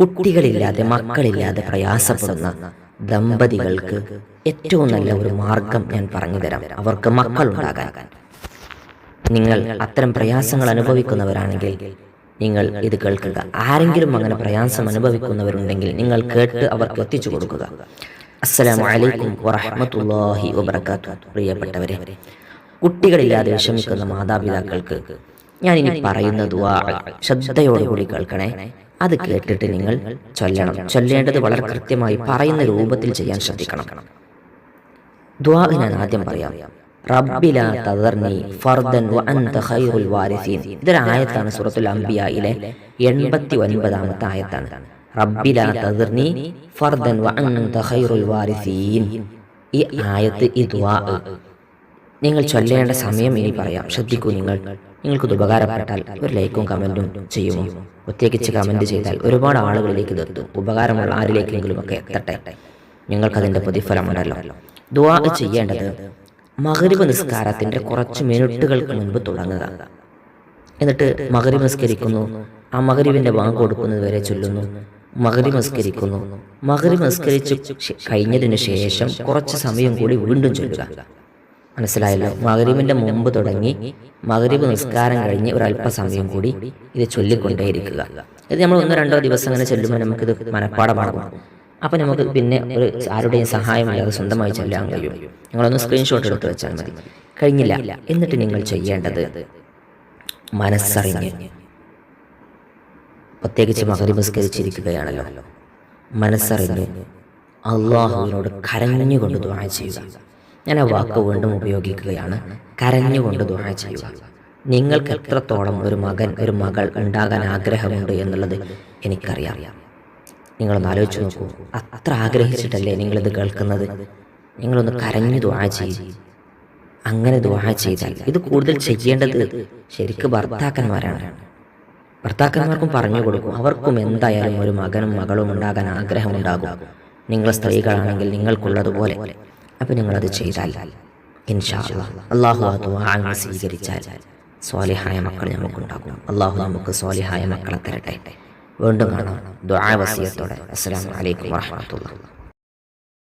കുട്ടികളില്ലാതെ മക്കളില്ലാതെ പ്രയാസപ്പെടുന്ന ദമ്പതികൾക്ക് ഏറ്റവും നല്ല ഒരു മാർഗം ഞാൻ പറഞ്ഞു തരാം. അവർക്ക് മക്കളുണ്ടാകാൻ. നിങ്ങൾ അത്തരം പ്രയാസങ്ങൾ അനുഭവിക്കുന്നവരാണെങ്കിൽ നിങ്ങൾ ഇത് കേൾക്കുക. ആരെങ്കിലും അങ്ങനെ പ്രയാസം അനുഭവിക്കുന്നവരുണ്ടെങ്കിൽ നിങ്ങൾ കേട്ട് അവർക്ക് എത്തിച്ചു കൊടുക്കുക. അസ്സലാമു അലൈക്കും വറഹ്മത്തുള്ളാഹി വബറകാതുഹു. പ്രിയപ്പെട്ടവരെ കുട്ടികളില്ലാതെ വിഷമിക്കുന്ന മാതാപിതാക്കൾക്ക് ഞാൻ ഇനി പറയുന്ന ശ്രദ്ധയോടുകൂടി കേൾക്കണേ. അത് കേട്ടിട്ട് നിങ്ങൾ ചൊല്ലണം. ചൊല്ലേണ്ടത് വളരെ കൃത്യമായി പറയുന്ന രൂപത്തിൽ ചെയ്യാൻ ശ്രദ്ധിക്കണം. ദുആ ഞാൻ ആദ്യം പറയാം. റബ്ബില തദർനി ഫർദൻ വ അൻത ഖൈറുൽ വാരിസീൻ. ഇതൊരു ആയത്താണ് സൂറത്തുൽ അംബിയയിലെ എൺപത്തി ഒൻപതാമത്തെ ആയത്താണ്. റബ്ബില തദർനി ഫർദൻ വ അൻത ഖൈറുൽ വാരിസീൻ. ഈ ആയത്ത് ഈ നിങ്ങൾ ചൊല്ലേണ്ട സമയം ഇനി പറയാം. ശ്രദ്ധിക്കൂ നിങ്ങൾ. നിങ്ങൾക്കിത് ഉപകാരപ്പെട്ടാൽ ഒരു ലൈക്കും കമന്റും ചെയ്യുമോ പ്രത്യേകിച്ച് കമന്റ് ചെയ്താൽ ഒരുപാട് ആളുകളിലേക്ക് ഇത് എത്തും. ഉപകാരമുള്ള ആരിലേക്കെങ്കിലും ഒക്കെ എത്തട്ടെ. നിങ്ങൾക്കതിന്റെ പ്രതിഫലമുണ്ടല്ലോ. ദുവാ ചെയ്യേണ്ടത് മകരവ് നിസ്കാരത്തിന്റെ കുറച്ച് മിനിറ്റുകൾക്ക് മുൻപ് തുടങ്ങുക. എന്നിട്ട് മകരി നിസ്കരിക്കുന്നു. ആ മകരിബിന്റെ വാങ്ങ് കൊടുക്കുന്നത് വരെ ചൊല്ലുന്നു. മകരി നിസ്കരിക്കുന്നു. മകരി നിസ്കരിച്ച് കഴിഞ്ഞതിന് ശേഷം കുറച്ച് സമയം കൂടി വീണ്ടും ചൊല്ലുക. മനസ്സിലായല്ലോ. മകരിബിന്റെ മുമ്പ് തുടങ്ങി മകരീബ് നിസ്കാരം കഴിഞ്ഞ് ഒരു അല്പസമയം കൂടി ഇത് ചൊല്ലിക്കൊണ്ടേയിരിക്കുക. ഇത് നമ്മൾ ഒന്നോ രണ്ടോ ദിവസം അങ്ങനെ ചൊല്ലുമ്പോൾ നമുക്കിത് മനഃപ്പാടമാകും അപ്പം നമുക്ക് പിന്നെ ഒരു ആരുടെയും സഹായമില്ലാതെ സ്വന്തമായി ചൊല്ലാൻ കഴിയും. നിങ്ങളൊന്ന് സ്ക്രീൻഷോട്ട് എടുത്ത് വെച്ചാൽ മതി. കഴിഞ്ഞില്ല. എന്നിട്ട് നിങ്ങൾ ചെയ്യേണ്ടത് മനസ്സറിഞ്ഞ്. പ്രത്യേകിച്ച് മകരി നിസ്കരിച്ചിരിക്കുകയാണല്ലോ. മനസ്സറിഞ്ഞ് അള്ളാഹുവിനോട് കരഞ്ഞുകൊണ്ട് ദുആ ചെയ്യുക. ഞാൻ ആ വാക്ക് വീണ്ടും ഉപയോഗിക്കുകയാണ്. കരഞ്ഞുകൊണ്ട് ദുആ ചെയ്യുക. നിങ്ങൾക്ക് എത്രത്തോളം ഒരു മകൻ ഒരു മകൾ ഉണ്ടാകാൻ ആഗ്രഹമുണ്ട് എന്നുള്ളത് എനിക്കറിയാം. നിങ്ങളൊന്ന് ആലോചിച്ച് നോക്കൂ. അത്ര ആഗ്രഹിച്ചിട്ടല്ലേ നിങ്ങളിത് കേൾക്കുന്നത്? നിങ്ങളൊന്ന് കരഞ്ഞു ദുആ ചെയ്യും. അങ്ങനെ ദുആ ചെയ്താൽ ഇത് കൂടുതൽ ചെയ്യേണ്ടത് ശരിക്ക് ഭർത്താക്കന്മാരാണ്. ഭർത്താക്കന്മാർക്കും പറഞ്ഞു കൊടുക്കും. അവർക്കും എന്തായാലും ഒരു മകനും മകളും ഉണ്ടാകാൻ ആഗ്രഹമുണ്ടാകും. നിങ്ങൾ സ്ത്രീകളാണെങ്കിൽ നിങ്ങൾക്കുള്ളതുപോലെ. അപ്പം നിങ്ങളത് ചെയ്താൽ ഇൻഷാ അല്ലാഹ് അള്ളാഹു ആ ദുആ സ്വീകരിച്ചാൽ സ്വാലിഹായ മക്കൾ നമുക്കുണ്ടാകും. അള്ളാഹു നമുക്ക് സ്വാലിഹായ മക്കളെ തരട്ടെ. വീണ്ടും കാണാം. ദുആ വസിയത്തോടെ. അസ്സലാമു അലൈക്കും വറഹ്മത്തുള്ളാഹി